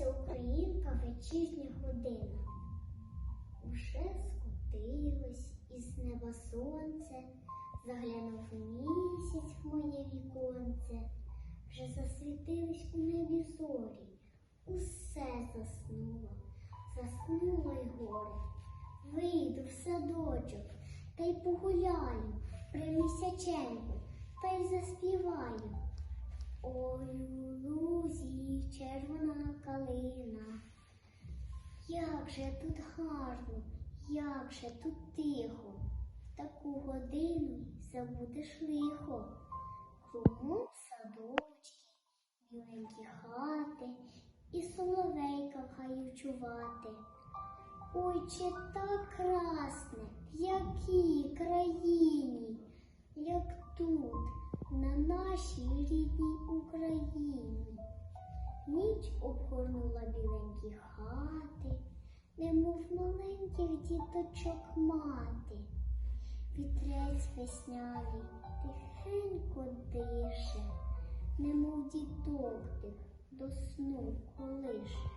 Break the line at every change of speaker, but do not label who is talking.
Леся Українка вечірня година. Уже скотилось із неба сонце, заглянув місяць в моє віконце, вже засвітились у небі зорі, усе заснуло, заснуло й горе. Вийду в садочок та й погуляю при місяченьку та й заспіваю. Як же тут гарно, як же тут тихо, в таку годину забудеш лихо. Кругом садочки, біленькі хати і соловейка в чувати. Ой, чи так красне, в якій країні, як тут, на нашій рідній Україні. Ніч обгорнула біленькі хати, маленьких діточок мати. Вітрець весняний тихенько дише, немов діток тих до сну колише.